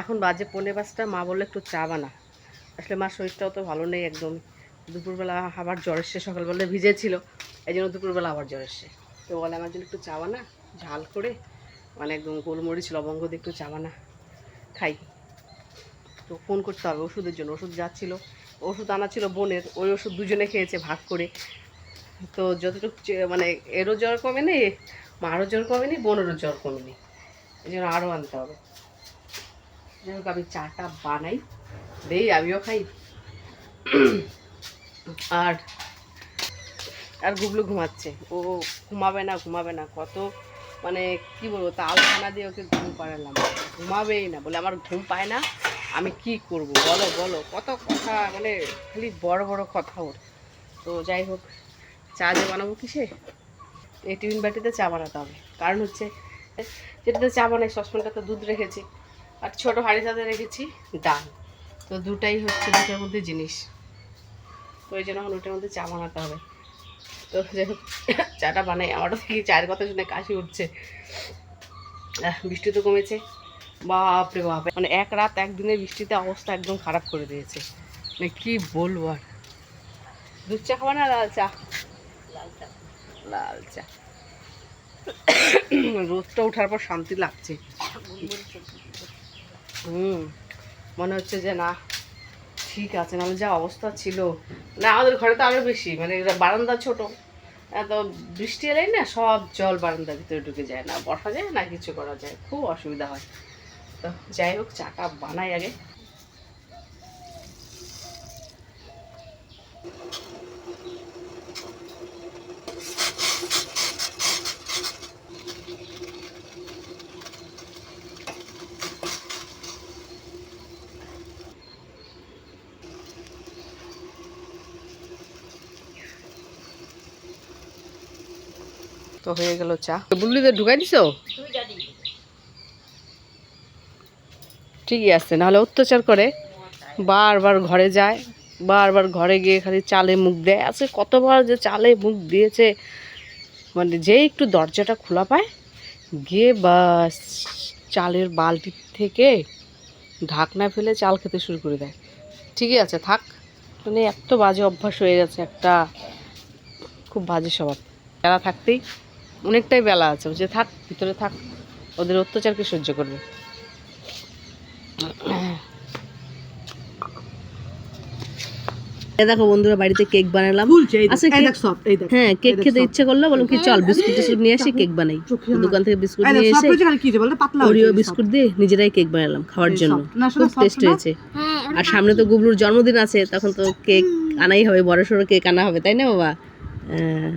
এখন বাজে পনেরো পাঁচটা, মা বলল একটু চা বানা। আসলে মার শরীরটাও তো ভালো নেই একদম। দুপুরবেলা আবার জ্বর এসছে সকালবেলা ভিজেছিল এই জন্য দুপুরবেলা আবার জ্বর এসছে। তো বলে, আমার জন্য একটু চা বানা, ঝাল করে মানে একদম গোলমরিচ, লবঙ্গ দিয়ে একটু চা বানা, খাই। তো ফোন করতে হবে ওষুধের জন্য, ওষুধ যাচ্ছিল, ওষুধ আনা ছিল বোনের, ওই ওষুধ দুজনে খেয়েছে ভাগ করে। তো যতটুকু মানে এরও জ্বর কমেনি, মারও জ্বর কমেনি, বোনেরও জ্বর কমেনি এই জন্য আরও আনতে হবে। যাই হোক, আমি চাটা বানাই। দেই, আমিও খাই। আর আর গুবলু ঘুমাচ্ছে। ও ঘুমাবে না ঘুমাবে না। কত মানে কি বলব, তাল খানা দিয়ে ওকে ঘুম পাড়ালাম। ঘুমাবেই না, বলে আমার ঘুম পায় না, আমি কি করব? বলো বলো। কত কথা মানে খালি বড় বড় কথা ওর। তো যাই হোক, চা যে বানাবো কিসে? এই টিফিন বাটিতে চা বানাতে হবে। কারণ হচ্ছে, যেটাতে চা বানাই, সসপ্যানটাতে দুধ রেখেছি। আর ছোটো হাঁড়িটাতে রেখেছি ডাল। তো দুটাই হচ্ছে, দুটোর মধ্যে জিনিস। তো ওই জন্য এখন ওটার মধ্যে চা বানাতে হবে। তো চাটা বানাই। আমারও থেকে চায়ের কথা শুনে কাশি উঠছে। বৃষ্টি তো কমেছে। বাপরে বাপ। মানে এক রাত একদিনের বৃষ্টিতে অবস্থা একদম খারাপ করে দিয়েছে। মানে কি বলব আর। দুধ চা খাওয়া না, লাল চা? লাল চা। রোদটা ওঠার পর শান্তি লাগছে। হুম, মনে হচ্ছে যে না, ঠিক আছে, নাহলে যা অবস্থা ছিল। না, আমাদের ঘরে তো আরও বেশি মানে বারান্দা ছোট। এত বৃষ্টি এলেই না সব জল বারান্দার ভিতরে ঢুকে যায় না। বসা যায় না, কিছু করা যায়। খুব অসুবিধা হয়। তো যাই হোক চাটা বানাই আগে। তো হয়ে গেল চা। বুবলিতে ঢুকাই দিছো? ঠিকই আছে, নাহলে অত্যাচার করে। বারবার ঘরে যায়, বারবার ঘরে গিয়ে খালি চালে মুখ দেয়। আজকে কতবার যে চালে মুখ দিয়েছে। মানে যেই একটু দরজাটা খোলা পায়, গিয়ে বাস চালের বালতি থেকে ঢাকনা ফেলে চাল খেতে শুরু করে দেয়। ঠিকই আছে, থাক। মানে এত বাজে অভ্যাস হয়ে গেছে একটা। খুব বাজে স্বভাব। বেলা থাকতেই অনেকটাই বেলা আছে। যে থাক ভিতরে থাক ওদের অত্যাচারকে সহ্য করবে। দেখো বন্ধুরা বাড়িতে কেক বানালাম। আচ্ছা হ্যাঁ কেক খেতে ইচ্ছে করল বললাম কি চল বিস্কুট টিস্কুট নিয়ে আসি কেক বানাই। দোকান থেকে বিস্কুট নিয়ে এসে ওরিও বিস্কুট দিয়ে নিজেরাই কেক বানালাম খাওয়ার জন্য। খুব টেস্ট হয়েছে। আর সামনে তো গুবলুর জন্মদিন আছে তখন তো কেক আনাই হবে বড় সড়ো কেক আনা হবে তাই না বাবা? হ্যাঁ